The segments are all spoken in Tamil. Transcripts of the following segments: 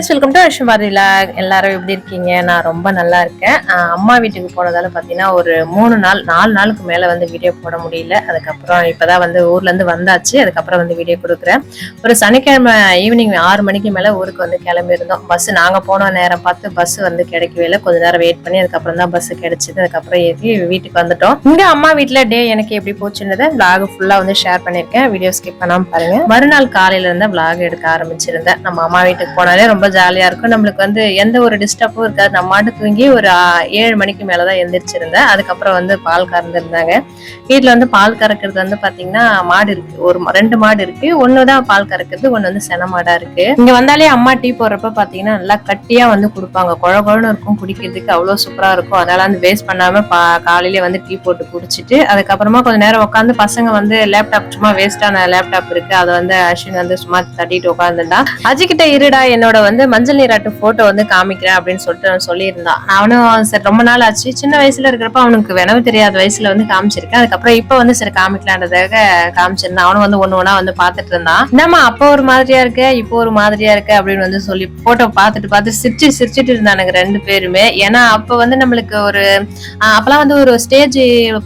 ஃப்ரெண்ட்ஸ் வெல்கம் டு அஷ்மாரிலா எல்லாரும் எப்படி இருக்கீங்க? நான் ரொம்ப நல்லா இருக்கேன். அம்மா வீட்டுக்கு போனதால பார்த்தீங்கன்னா ஒரு மூணு நாள் நாலு நாளுக்கு மேலே வந்து வீடியோ போட முடியல. அதுக்கப்புறம் இப்போதான் வந்து ஊர்லேருந்து வந்தாச்சு. அதுக்கப்புறம் வந்து வீடியோ கொடுக்குறேன். ஒரு சனிக்கிழமை ஈவினிங் ஆறு மணிக்கு மேலே ஊருக்கு வந்து கிளம்பியிருந்தோம். பஸ் நாங்கள் போன நேரம் பார்த்து பஸ் வந்து கிடைக்கவே இல்லை. கொஞ்ச நேரம் வெயிட் பண்ணி அதுக்கப்புறம் தான் பஸ் கிடைச்சிது. அதுக்கப்புறம் ஏறி வீட்டுக்கு வந்துட்டோம். இங்கே அம்மா வீட்டில் டே எனக்கு எப்படி போச்சுன்றதை விளாக் ஃபுல்லாக வந்து ஷேர் பண்ணியிருக்கேன். வீடியோ ஸ்கிப் பண்ணாமல் பாருங்கள் மறுநாள் காலையிலேருந்து விளாக் எடுக்க ஆரம்பிச்சிருந்தேன். நம்ம அம்மா வீட்டுக்கு போனாலே ரொம்ப ஜாலியா இருக்கும். நம்மளுக்கு வந்து எந்த ஒரு டிஸ்டர்பும் இருக்காது. நம்ம மாட்டு தூங்கி ஒரு ஏழு மணிக்கு மேலதான் எழுந்திரிச்சிருந்தேன் அதுக்கப்புறம் வந்து பால் கறந்துருந்தாங்க. வீட்டுல வந்து பால் கறக்கிறது வந்து பாத்தீங்கன்னா மாடு இருக்கு. ஒரு ரெண்டு மாடு இருக்கு. ஒண்ணுதான் பால் கறக்கிறது ஒண்ணு வந்து சென மாடா இருக்கு. இங்க வந்தாலே அம்மா டீ போடுறப்ப பாத்தீங்கன்னா நல்லா கட்டியா வந்து கொடுப்பாங்க. குழ குழன்னு இருக்கும் குடிக்கிறதுக்கு அவ்வளவு சூப்பரா இருக்கும். அதனால வந்து வேஸ்ட் பண்ணாம பா காலையில வந்து டீ போட்டு குடிச்சிட்டு அதுக்கப்புறமா கொஞ்ச நேரம் உட்காந்து பசங்க வந்து லேப்டாப் சும்மா வேஸ்டான லேப்டாப் இருக்கு. அதை வந்து அஸ்வின் வந்து சும்மா தட்டிட்டு உட்காந்துருந்தா அஜிக்கிட்ட இருடா என்னோட வந்து மஞ்சள் நீராட்டு போட்டோ வந்து காமிக்கிறேன் அப்படின்னு சொல்லிட்டு அவன் சொல்லியிருந்தான் அவனும் சரி ரொம்ப நாள் ஆச்சு. சின்ன வயசுல இருக்கிறப்ப அவனுக்கு வினவு தெரியாத வயசுல வந்து காமிச்சிருக்கேன். அதுக்கப்புறம் இப்ப வந்து சரி காமிக்கலான்றதாக காமிச்சிருந்தான். அவனும் வந்து ஒன்னு ஒன்னா வந்து பாத்துட்டு இருந்தான். என்னம்மா அப்போ ஒரு மாதிரியா இருக்க? இப்போ ஒரு மாதிரியா இருக்க? அப்படின்னு வந்து சொல்லி போட்டோ பார்த்துட்டு பார்த்து சிரிச்சு சிரிச்சுட்டு இருந்தானுங்க ரெண்டு பேருமே. ஏன்னா அப்ப வந்து நம்மளுக்கு ஒரு அப்பெல்லாம் வந்து ஒரு ஸ்டேஜ்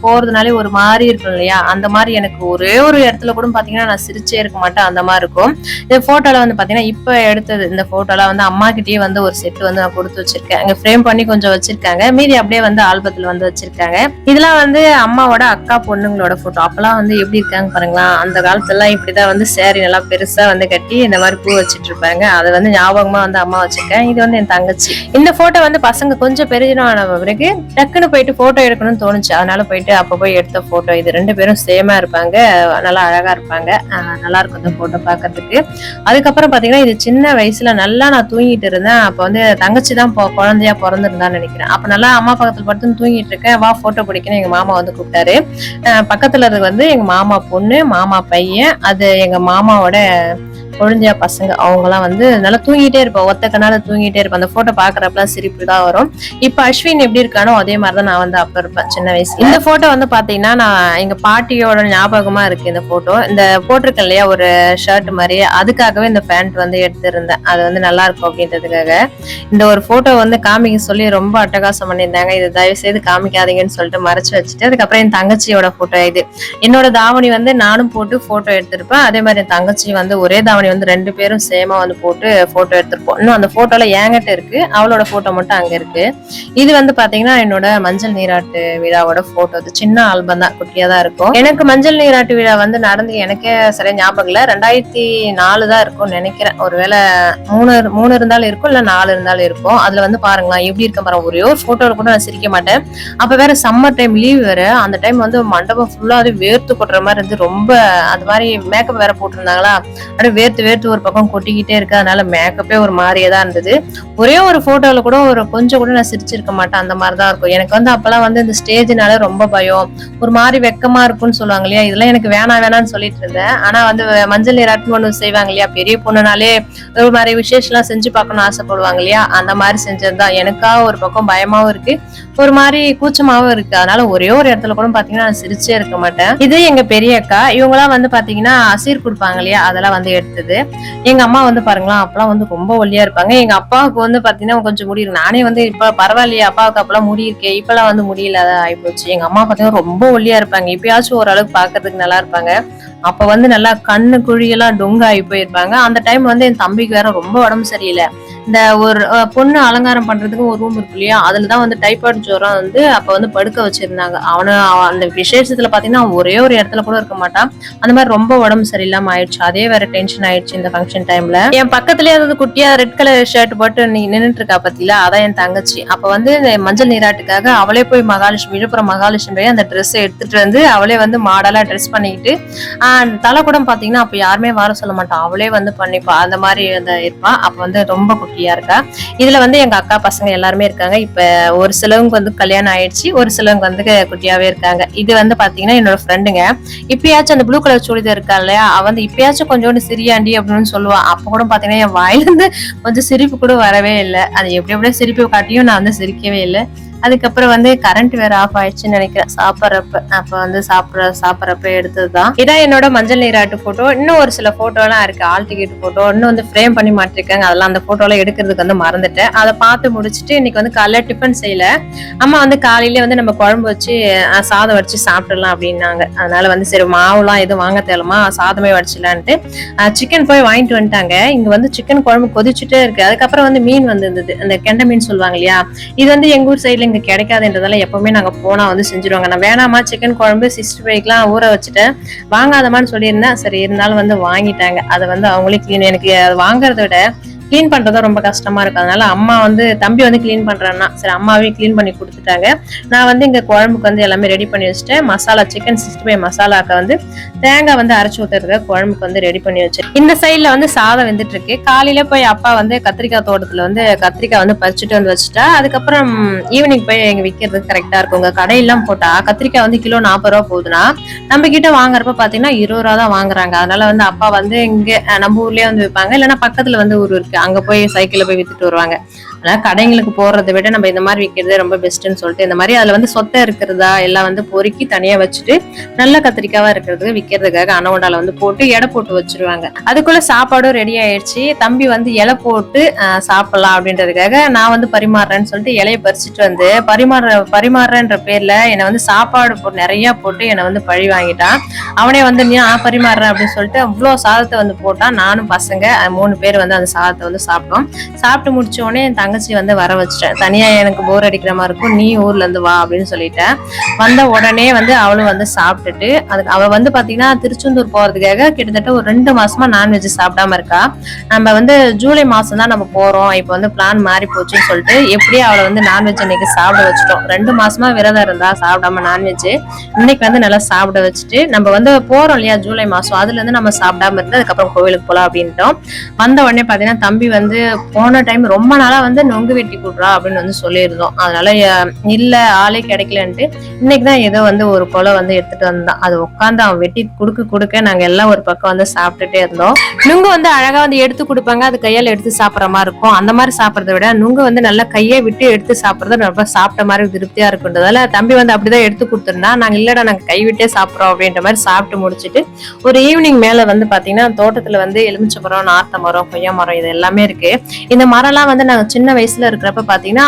போறதுனாலே ஒரு மாதிரி இருக்கும் இல்லையா? அந்த மாதிரி எனக்கு ஒரே ஒரு இடத்துல கூட பாத்தீங்கன்னா நான் சிரிச்சே இருக்க மாட்டேன். அந்த மாதிரி இருக்கும். இந்த போட்டோல வந்து பாத்தீங்கன்னா இப்ப எடுத்தது இந்த போட்டோல வந்து அம்மா கிட்டயே வந்து ஒரு செட் வந்து நான் கொடுத்து வச்சிருக்கேன். அங்க ஃப்ரேம் பண்ணி கொஞ்சம் வச்சிருக்காங்க. மீதி அப்படியே வந்து ஆல்பத்துல வந்து வச்சிருக்காங்க. இதெல்லாம் வந்து அம்மாவோட அக்கா பொண்ணுங்களோட போட்டோ அப்பெல்லாம் வந்து எப்படி இருக்காங்க பாருங்களா அந்த காலத்துல இப்படிதான் வந்து சேரீ நல்லா பெருசா வந்து கட்டி இந்த மாதிரி பூ வச்சிட்டு இருப்பாங்க. அதை வந்து ஞாபகமா வந்து அம்மா வச்சிருக்கேன். இது வந்து என் தங்கச்சி. இந்த போட்டோ வந்து பசங்க கொஞ்சம் பெரியனான பிறகு டக்குன்னு போயிட்டு போட்டோ எடுக்கணும்னு தோணுச்சு. அதனால போயிட்டு அப்ப போய் எடுத்த போட்டோ இது ரெண்டு பேரும் சேமா இருப்பாங்க. நல்லா அழகா இருப்பாங்க. நல்லா இருக்கும் இந்த போட்டோ பாக்குறதுக்கு அதுக்கப்புறம் பாத்தீங்கன்னா இது சின்ன வயசுல நல்லா நான் தூங்கிட்டு இருந்தேன். அப்ப வந்து தங்கச்சி தான் குழந்தையா பிறந்திருந்தான்னு நினைக்கிறேன். அப்போ நல்லா அம்மா பக்கத்தில் படுத்து தூங்கிட்டு இருக்கேன். வா ஃபோட்டோ பிடிக்கணும் எங்க மாமா வந்து கூப்பிட்டாரு. பக்கத்தில் பக்கத்துல இருக்கு வந்து எங்க மாமா பொண்ணு மாமா பையன். அது எங்க மாமாவோட குழந்தையா பசங்க அவங்கலாம் வந்து நல்லா தூங்கிட்டே இருப்போம் ஒத்த கண்ணால தூங்கிட்டே இருப்போம் அந்த போட்டோ பாக்குறப்பலாம் சிரிப்பு தான் வரும். இப்ப அஸ்வின் எப்படி இருக்கானோ அதே மாதிரிதான் நான் வந்து அப்ப இருப்பேன் சின்ன வயசு இந்த போட்டோ வந்து பாத்தீங்கன்னா நான் எங்க பாட்டியோட ஞாபகமா இருக்கு இந்த போட்டோ இந்த போட்டிருக்கேன் இல்லையா ஒரு ஷர்ட் மாதிரி. அதுக்காகவே இந்த பேண்ட் வந்து எடுத்திருந்தேன். அது வந்து நல்லா இருக்கும் அப்படின்றதுக்காக. இந்த ஒரு போட்டோ வந்து காமிக்க சொல்லி ரொம்ப அட்டகாசம் பண்ணியிருந்தாங்க. இது தயவு செய்து காமிக்காதீங்கன்னு சொல்லிட்டு மறைச்சு வச்சுட்டு அதுக்கப்புறம் என் தங்கச்சியோட போட்டோ இது. என்னோட தாவணி வந்து நானும் போட்டு போட்டோ எடுத்திருப்பேன். அதே மாதிரி என் தங்கச்சி வந்து ஒரே தாவணி வந்து ரெண்டு பேரும் சேமா வந்து போட்டு போட்டோ எடுத்திருப்போம். இன்னும் அந்த போட்டோல என்கிட்ட இருக்கு. அவளோட போட்டோ மட்டும் அங்க இருக்கு. இது வந்து பாத்தீங்கன்னா என்னோட மஞ்சள் நீராட்டு விழாவோட போட்டோ அது சின்ன ஆல்பம் தான் குட்டியா தான் இருக்கும். எனக்கு மஞ்சள் நீராட்டு விழா வந்து நடந்து எனக்கே சரியா ஞாபகம் இல்ல. ரெண்டாயிரத்தி நாலு தான் இருக்கும்னு நினைக்கிறேன். ஒருவேளை மூணு மூணு இருந்தாலும் இருக்கும் இல்ல நாலு இருந்தாலும் இருக்கும். அதுல வந்து பாருங்களேன் எப்படி இருக்க பாருங்க ஒரே ஒரு போட்டோல கூட நான் சிரிக்க மாட்டேன். அப்ப வேற சம்மர் டைம் லீவ் வேற. அந்த டைம் வந்து மண்டபம் ஃபுல்லா அது வேர்த்து கொட்டுற மாதிரி இருந்து ரொம்ப அது மாதிரி மேக்கப் வேற போட்டிருந்தாங்களா? அப்படியே வேர்த்து வேர்த்து ஒரு பக்கம் கொட்டிக்கிட்டே இருக்கு. அதனால மேக்கப்பே ஒரு மாதிரியே தான் இருந்தது. ஒரே ஒரு போட்டோல கூட ஒரு கொஞ்சம் கூட நான் சிரிச்சிருக்க மாட்டேன். அந்த மாதிரி தான் இருக்கும். எனக்கு வந்து அப்பெல்லாம் வந்து இந்த ஸ்டேஜ்னால ரொம்ப பயம். ஒரு மாதிரி வெக்கமா இருக்கும்னு சொல்லுவாங்க இல்லையா? இதெல்லாம் எனக்கு வேணாம் வேணாம்னு சொல்லிட்டு இருந்தேன். ஆனா வந்து மஞ்சள் நீராட்டுன்னு ஒன்று செய்வாங்க இல்லையா? பெரிய பொண்ணுனாலே ஒரு மாதிரி விசேஷம்லாம் செஞ்சு பார்க்கணும்னு ஆசைப்படுவாங்க இல்லையா? அந்த மாதிரி செஞ்சதுதான் எனக்கா ஒரு பக்கம் பயமாவும் இருக்கு. ஒரு மாதிரி கூச்சமாவும் இருக்கு. அதனால ஒரே ஒரு இடத்துல கூட பாத்தீங்கன்னா நான் சிரிச்சே இருக்க மாட்டேன். இது எங்க பெரிய அக்கா இவங்களாம் வந்து பாத்தீங்கன்னா அசீர் கொடுப்பாங்க இல்லையா? அதெல்லாம் வந்து இருந்தது எங்க அம்மா வந்து பாருங்களா அப்பெல்லாம் வந்து ரொம்ப ஒல்லியா இருப்பாங்க. எங்க அப்பாவுக்கு வந்து பாத்தீங்கன்னா கொஞ்சம் முடி இருக்கு. நானே வந்து இப்ப பரவாயில்லையே அப்பாவுக்கு அப்பெல்லாம் முடி இருக்கே. இப்பெல்லாம் வந்து முடியல ஆயிப்போச்சு. எங்க அம்மா பாத்தீங்கன்னா ரொம்ப ஒல்லியா இருப்பாங்க. இப்பயாச்சும் ஓரளவுக்கு பாக்குறதுக்கு நல்லா இருப்பாங்க. அப்ப வந்து நல்லா கண்ணு குழியெல்லாம் டொங்கு ஆகி போயிருப்பாங்க. அந்த டைம் வந்து என் தம்பிக்கு வேற ரொம்ப உடம்பு சரியில்லை. இந்த ஒரு பொண்ணு அலங்காரம் பண்றதுக்கு ஒரு ரூம் இருக்கு இல்லையா? அதுலதான் வந்து டைபாய்டு ஜுரம் வந்து அப்ப வந்து படுக்க வச்சிருந்தாங்க. அவனு அந்த விசேஷத்துல பாத்தீங்கன்னா அவன் ஒரே ஒரு இடத்துல கூட இருக்க மாட்டான். அந்த மாதிரி ரொம்ப உடம்பு சரியில்லாம ஆயிடுச்சு. அதே வேற டென்ஷன் ஆயிடுச்சு இந்த ஃபங்க்ஷன் டைம்ல என் பக்கத்துலயே அதாவது குட்டியா ரெட் கலர் ஷர்ட் போட்டு நீ நின்றுட்டு இருக்கா பத்தில அதான் என் தங்கச்சி. அப்ப வந்து இந்த மஞ்சள் நீராட்டுக்காக அவளே போய் மகாலட்சுமி விழுப்புரம் மகாலட்சுமி போய் அந்த ட்ரெஸ் எடுத்துட்டு வந்து அவளே வந்து மாடலா ட்ரெஸ் பண்ணிக்கிட்டு தலை கூட பாத்தீங்கன்னா அப்ப யாருமே வர சொல்ல மாட்டான். அவளே வந்து பண்ணிப்பா. அந்த மாதிரி இருப்பா. அப்ப வந்து ரொம்ப குட்டி குட்டியா இருக்கா? இதுல வந்து எங்க அக்கா பசங்க எல்லாருமே இருக்காங்க. இப்ப ஒரு சிலவங்க வந்து கல்யாணம் ஆயிடுச்சு ஒரு சிலவங்க வந்து குட்டியாவே இருக்காங்க. இது வந்து பாத்தீங்கன்னா என்னோட ஃப்ரெண்டுங்க இப்பயாச்சும் அந்த ப்ளூ கலர் சுடிதார் இருக்கா இல்லையா? அவ வந்து இப்பயாச்சும் கொஞ்சோண்டு சிரியாண்டி அப்படின்னு சொல்லுவான் அப்ப கூட பாத்தீங்கன்னா என் வாயிலிருந்து கொஞ்சம் சிரிப்பு கூட வரவே இல்லை. அது எப்படி எப்படியோ சிரிப்பு காட்டியும் நான் வந்து சிரிக்கவே இல்லை. அதுக்கப்புறம் வந்து கரண்ட் வேற ஆஃப் ஆயிடுச்சுன்னு நினைக்கிறேன். சாப்பிட்றப்ப அப்ப வந்து சாப்பிட்ற சாப்பிட்றப்ப எடுத்ததுதான். இதான் என்னோட மஞ்சள் நீராட்டு போட்டோ இன்னும் ஒரு சில போட்டோ எல்லாம் இருக்கு. ஆல் டிக்கெட் போட்டோ இன்னும் வந்து ஃப்ரேம் பண்ணி மாட்டிருக்காங்க. அதெல்லாம் அந்த போட்டோ எல்லாம் எடுக்கிறதுக்கு வந்து மறந்துட்டேன். அதை பார்த்து முடிச்சுட்டு இன்னைக்கு வந்து காலையில டிஃபன் செய்யல. அம்மா வந்து காலையில வந்து நம்ம குழம்பு வச்சு சாதம் வடிச்சு சாப்பிடலாம் அப்படின்னாங்க. அதனால வந்து சரி மாவுலாம் எதுவும் வாங்க தேவைமா சாதமே வடிச்சிடலான்ட்டு சிக்கன் போய் வாங்கிட்டு வந்துட்டாங்க. இங்க வந்து சிக்கன் குழம்பு கொதிச்சுட்டே இருக்கு. அதுக்கப்புறம் வந்து மீன் வந்து இருந்தது. அந்த கெண்டை மீன் சொல்லுவாங்க இல்லையா? இது வந்து எங்க ஊர் சைடுல இங்க கிடைக்காதுன்றதால எப்பவுமே நாங்க போனா வந்து செஞ்சுருவாங்க. நான் வேணாமா சிக்கன் குழம்பு சிக்ஸ்டி ஃபைவ்க்குலாம் ஊற வச்சுட்டேன். வாங்காதமான்னு சொல்லியிருந்தேன். சரி இருந்தாலும் வந்து வாங்கிட்டாங்க. அதை வந்து அவங்களே க்ளீன் எனக்கு அது வாங்குறத விட கிளீன் பண்றதும் ரொம்ப கஷ்டமா இருக்கு. அதனால அம்மா வந்து தம்பி வந்து கிளீன் பண்றேன்னா சரி அம்மாவே கிளீன் பண்ணி கொடுத்துட்டாங்க. நான் வந்து இங்க குழம்புக்கு வந்து எல்லாமே ரெடி பண்ணி வச்சுட்டேன். மசாலா சிக்கன் சிக்ஸ்டி ஃபைவ் மசாலாக்க வந்து தேங்காய் வந்து அரைச்சு ஊத்துறதுக்கு குழம்புக்கு வந்து ரெடி பண்ணி வச்சு இந்த சைட்ல வந்து சாதம் வந்துட்டு இருக்கு காலையில போய் அப்பா வந்து கத்திரிக்காய் தோட்டத்துல வந்து கத்திரிக்காய் வந்து பறிச்சுட்டு வந்து வச்சுட்டா அதுக்கப்புறம் ஈவினிங் போய் எங்க விற்கிறதுக்கு கரெக்டா இருக்கும். உங்க கடையெல்லாம் போட்டா கத்திரிக்காய் வந்து கிலோ நாற்பது ரூபா போகுதுன்னா நம்ம கிட்ட வாங்குறப்ப பாத்தீங்கன்னா இருபது ரூபா தான் வாங்குறாங்க. அதனால வந்து அப்பா வந்து இங்க நம்ம ஊர்லயே வந்து விற்பாங்க இல்லைன்னா பக்கத்துல வந்து ஊர் இருக்கு. அங்க போய் சைக்கிள்ல போய் வித்துட்டு வருவாங்க. அதனால கடைங்களுக்கு போறதை விட நம்ம இந்த மாதிரி விற்கிறதே ரொம்ப பெஸ்ட்னு சொல்லிட்டு இந்த மாதிரி அதுல வந்து சொத்தை இருக்கிறதா எல்லாம் வந்து பொறுக்கி தனியா வச்சுட்டு நல்ல கத்திரிக்காவா இருக்கிறதுக்கு விற்கிறதுக்காக அனவுண்டால வந்து போட்டு எடை போட்டு வச்சிருவாங்க. அதுக்குள்ள சாப்பாடும் ரெடி ஆயிடுச்சு. தம்பி வந்து இலை போட்டு சாப்பிடலாம் அப்படின்றதுக்காக நான் வந்து பரிமாறுறேன்னு சொல்லிட்டு இலையை பறிச்சுட்டு வந்து பரிமாற பரிமாறுறேன்ற பேர்ல என்னை வந்து சாப்பாடு போட்டு நிறைய போட்டு என்னை வந்து பழி வாங்கிட்டான். அவனே வந்து நீ நான் பரிமாறுறேன் அப்படின்னு சொல்லிட்டு அவ்வளோ சாதத்தை வந்து போட்டான். நானும் பசங்க மூணு பேர் வந்து அந்த சாதத்தை வந்து சாப்பிட்டோம். சாப்பிட்டு முடிச்ச உடனே என் தங்கச்சி வந்து வர வச்சிட்டேன். தனியா எனக்கு போர் அடிக்கிற மாதிரி இருக்கும். நீ ஊர்ல இருந்து வா அப்படின்னு சொல்லிட்டேன். வந்த உடனே வந்து அவளும் வந்து சாப்பிட்டுட்டு அதுக்கு அவ வந்து பாத்தீங்கன்னா திருச்செந்தூர் போறதுக்காக கிட்டத்தட்ட ஒரு ரெண்டு மாசமா நான்வெஜ் சாப்பிடாம இருக்கா. நம்ம வந்து ஜூலை மாசம் தான் நம்ம போறோம். இப்போ வந்து பிளான் மாறி போச்சுன்னு சொல்லிட்டு எப்படியே அவளை வந்து நான்வெஜ் இன்னைக்கு சாப்பிட வச்சுட்டோம். ரெண்டு மாசமா விரதம் இருந்தா சாப்பிடாம நான்வெஜ் இன்னைக்கு வந்து நல்லா சாப்பிட வச்சுட்டு நம்ம வந்து போறோம் இல்லையா ஜூலை மாசம். அதுல இருந்து நம்ம சாப்பிடாம இருந்து அதுக்கப்புறம் கோவிலுக்கு போலாம் அப்படின்ட்டோம். வந்த உடனே பாத்தீங்கன்னா தம்பி வந்து போன டைம் ரொம்ப நாளா வந்து நொங்கு வெட்டி போடுறா அப்படின்னு வந்து சொல்லியிருந்தோம். அதனால இல்ல ஆளே கிடைக்கலன்ட்டு இன்னைக்கு தான் ஏதோ வந்து ஒரு கொலை வந்து எடுத்துட்டு வந்தான். அது உட்காந்து அவன் வெட்டி கொடுக்க கொடுக்க நாங்க எல்லாம் ஒரு பக்கம் வந்து சாப்பிட்டுட்டே இருந்தோம். நுங்கு வந்து அழகா வந்து எடுத்து கொடுப்பாங்க. அது கையால எடுத்து சாப்பிட்ற மாதிரி இருக்கும். அந்த மாதிரி சாப்பிடறத விட நுங்கு வந்து நல்லா கையை விட்டு எடுத்து சாப்பிடுறது ரொம்ப சாப்பிட்ட மாதிரி திருப்தியா இருக்குன்றதால தம்பி வந்து அப்படிதான் எடுத்து கொடுத்துருந்தா நாங்க இல்லடா நாங்க கை விட்டே அப்படின்ற மாதிரி சாப்பிட்டு முடிச்சிட்டு ஒரு ஈவினிங் மேல வந்து பாத்தீங்கன்னா தோட்டத்துல வந்து எலுமிச்சை மரம் நார்த்த மரம் கொய்யா மரம் இது எல்லாமே இருக்கு. இந்த மரம்லாம் வந்து நாங்க சின்ன சின்ன வயசுல இருக்கிறப்ப பாத்தீங்கன்னா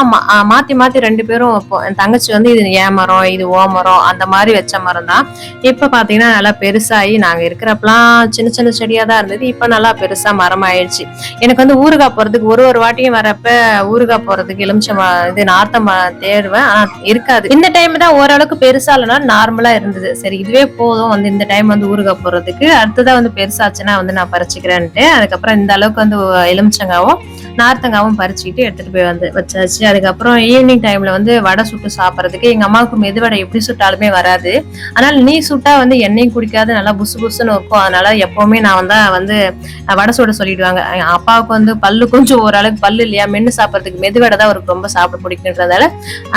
மாத்தி மாத்தி ரெண்டு பேரும் என் தங்கச்சி வந்து இது ஏன் மரம் இது ஓ மரம் அந்த மாதிரி வச்ச மரம் தான். இப்ப பாத்தீங்கன்னா நல்லா பெருசாகி நாங்க இருக்கிறப்பலாம் சின்ன சின்ன செடியா தான் இருந்தது. இப்ப நல்லா பெருசா மரம் ஆயிடுச்சு. எனக்கு வந்து ஊறுகாய் போறதுக்கு ஒரு ஒரு வாட்டியும் வரப்ப ஊறுகாய் போறதுக்கு எலுமிச்சம் இது நார்த்த தேடுவேன். ஆனா இருக்காது. இந்த டைம் தான் ஓரளவுக்கு பெருசா இல்லைனா நார்மலா இருந்தது. சரி இதுவே போதும். வந்து இந்த டைம் வந்து ஊறுகாய் போறதுக்கு அடுத்ததான் வந்து பெருசாச்சுன்னா வந்து நான் பறிச்சுக்கிறேன்ட்டு. அதுக்கப்புறம் இந்த அளவுக்கு வந்து எலுமிச்சங்காவும் நார்த்தங்காவும் பறிச்சுக்கிட்டு எடுத்துட்டு போய் வந்து வச்சாச்சு. அதுக்கப்புறம் ஈவினிங் டைம்ல வந்து வடை சுட்டு சாப்பிட்றதுக்கு எங்க அம்மாவுக்கு மெதுவடை எப்படி சுட்டாலுமே வராது. ஆனால் நீ சுட்டா வந்து எண்ணெயும் குடிக்காது நல்லா புசு புசுன்னு இருக்கும். அதனால எப்பவுமே நான் வந்து வந்து வடை சுட சொல்லிடுவாங்க. அப்பாவுக்கு வந்து பல்லு கொஞ்சம் ஓரளவுக்கு பல்லு இல்லையா மென்று சாப்பிட்றதுக்கு மெதுவடை தான் அவருக்கு ரொம்ப சாப்பிட பிடிக்குன்றதால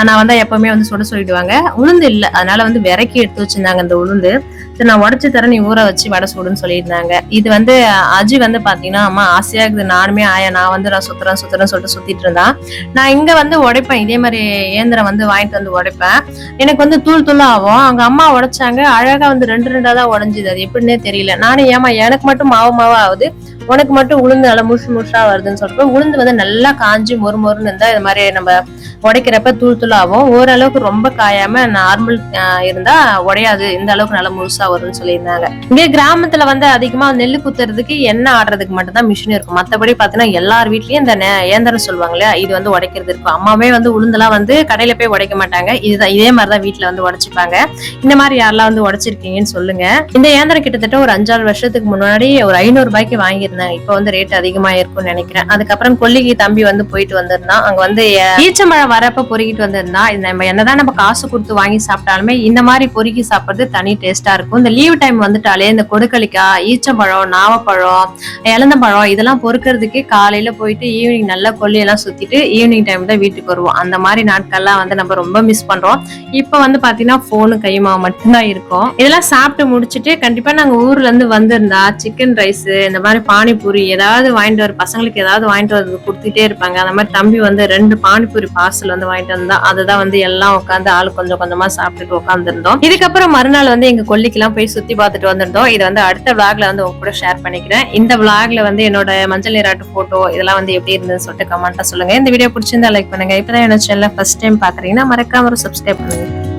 நான் வந்து எப்பவுமே வந்து சுட சொல்லிடுவாங்க. உளுந்து இல்லை அதனால வந்து விறக்கி எடுத்து வச்சிருந்தாங்க அந்த உளுந்து. சரி நான் உடச்சு தரேன் நீ ஊற வச்சு வடை சுடுன்னு சொல்லியிருந்தாங்க. இது வந்து அஜி வந்து பாத்தீங்கன்னா அம்மா ஆசையா இருக்குது. நானுமே ஆயா நான் வந்து நான் சுத்துறேன் சுத்துறேன்னு சொல்லிட்டு சுத்திட்டு இருந்தான். நான் இங்க வந்து உடைப்பேன். இதே மாதிரி இயந்திரம் வந்து வாங்கிட்டு வந்து உடைப்பேன். எனக்கு வந்து தூள் தூள் ஆகும். அவங்க அம்மா உடைச்சாங்க. அழகா வந்து ரெண்டு ரெண்டா தான் உடஞ்சுது. அது எப்படின்னே தெரியல. நானும் ஏமா எனக்கு மட்டும் மாவு மாவா ஆகுது? உனக்கு மட்டும் உளுந்து நல்லா முழுசு முழுசா வருதுன்னு சொல்லிட்டு உளுந்து வந்து நல்லா காஞ்சி மொறு மொறுன்னு இருந்தா இது மாதிரி நம்ம உடைக்கிறப்ப தூள் தூளாகும் ஓரளவுக்கு ரொம்ப காயாம நார்மல் இருந்தா உடையாது. இந்த அளவுக்கு நல்லா முழுசா வரும்னு சொல்லியிருந்தாங்க. இங்கே கிராமத்துல வந்து அதிகமா நெல்லு குத்துறதுக்கு எண்ணெய் ஆடுறதுக்கு மட்டும் தான் மிஷின் இருக்கும். மத்தபடி பாத்தீங்கன்னா எல்லார் வீட்லயும் இந்த இயந்திரம் சொல்லுவாங்க இல்லையா? இது வந்து உடைக்கிறது இருக்கும். அம்மாவே வந்து உளுந்தெல்லாம் வந்து கடையில போய் உடைக்க மாட்டாங்க. இதுதான் இதே மாதிரிதான் வீட்டுல வந்து உடைச்சிப்பாங்க. இந்த மாதிரி யாரெல்லாம் வந்து உடைச்சிருக்கீங்கன்னு சொல்லுங்க. இந்த இயந்திரம் கிட்டத்தட்ட ஒரு அஞ்சாறு வருஷத்துக்கு முன்னாடி ஒரு ஐநூறு ரூபாய்க்கு வாங்கியிருந்தாங்க. இப்போ வந்து ரேட் அதிகமா இருக்கும்னு நினைக்கிறேன். அதுக்கப்புறம் கொல்லிக்கு தம்பி வந்து போயிட்டு வந்திருந்தான் அங்க வந்து ஈச்ச மழை வரப்ப பொறுக்கிட்டு வந்திருந்தான் நம்ம என்னதான் நம்ம காசு கொடுத்து வாங்கி சாப்பிட்டாலுமே இந்த மாதிரி பொறுக்கி சாப்பிடுறது தனி டேஸ்டா இருக்கும். இந்த லீவ் டைம் வந்துட்டாலே இந்த கொடுக்களிக்காய் ஈச்சப்பழம் நாவப்பழம் இளந்தப்பழம் இதெல்லாம் பொறுக்கிறதுக்கே காலையில போயிட்டு ஈவினிங் நல்லா கொல்லியெல்லாம் சுத்திட்டு ஈவினிங் டைம் தான் வீட்டுக்கு வருவோம். அந்த மாதிரி நாட்கள்லாம் வந்து நம்ம ரொம்ப மிஸ் பண்றோம். இப்போ வந்து பாத்தீங்கன்னா போனு கைமா மட்டும்தான் இருக்கும். இதெல்லாம் சாப்பிட்டு முடிச்சுட்டு கண்டிப்பா நாங்க ஊர்ல இருந்து வந்திருந்தா சிக்கன் ரைஸ் இந்த மாதிரி பானிபூரி ஏதாவது வாங்கிட்டு வர பசங்களுக்கு ஏதாவது வாங்கிட்டு வந்து கொடுத்துட்டே இருப்பாங்க. அந்த மாதிரி தம்பி வந்து ரெண்டு பானிபூரி பார்சல் வந்து வாங்கிட்டு வந்தா அதுதான் வந்து எல்லாம் உட்காந்து ஆள் கொஞ்சம் கொஞ்சமா சாப்பிட்டுட்டு உட்காந்துருந்தோம் இதுக்கப்புறம் மறுநாள் வந்து எங்க கொல்லிக்கெல்லாம் போய் சுத்தி பார்த்துட்டு வந்திருந்தோம். இது வந்து அடுத்த விளாக்ல வந்து உங்க கூட ஷேர் பண்ணிக்கிறேன். இந்த விளாக்ல வந்து என்னோட மஞ்சள் நீராட்டு போட்டோ இதெல்லாம் வந்து எப்படி இருந்ததுன்னு சொல்லிட்டு கமெண்ட்டா சொல்லுங்க. இந்த வீடியோ பிடிச்சிருந்தா லைக் பண்ணுங்க. இப்பதான் என்னோட சேனல் ஃபர்ஸ்ட் டைம் பாக்குறீங்கன்னா மறக்காம ஒரு சப்ஸ்கிரைப் பண்ணுங்க.